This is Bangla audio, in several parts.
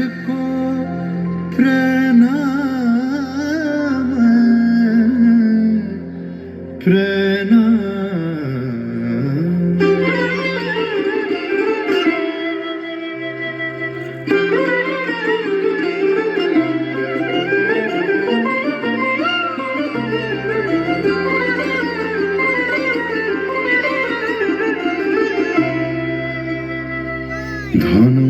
मुझको प्रणाम प्रणाम ধনু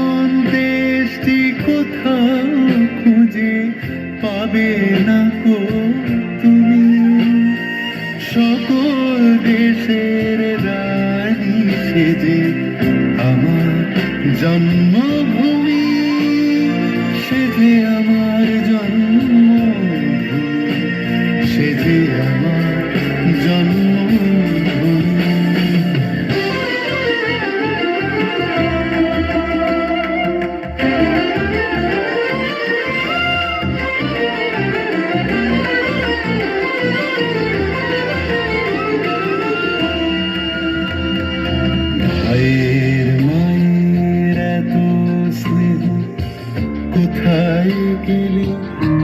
খুঁজে পাবে না কো তুমি। সকল দেশের রানী সেজে আমার জন্মভূমি গেলে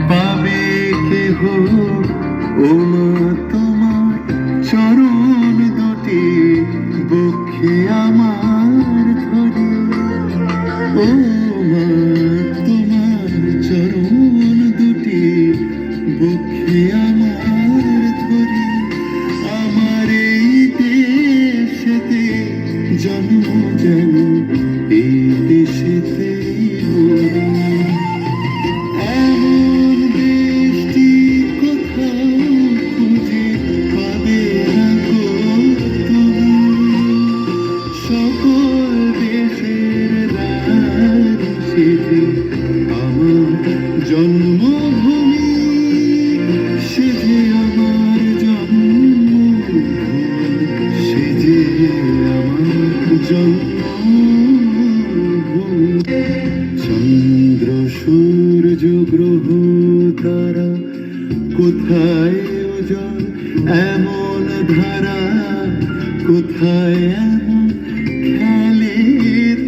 পাবে কেহ? ধারা কোথায় খেলে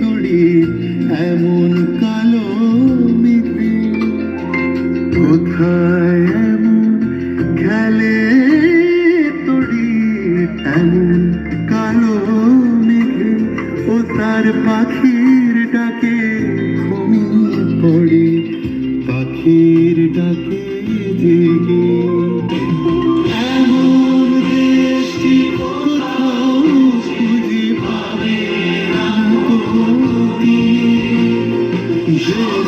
তড়ি? এমন কালো মেঘে কোথায় এমন খেলে তড়ি? এমন কালো মেঘে ও তার ডাকে Ooh.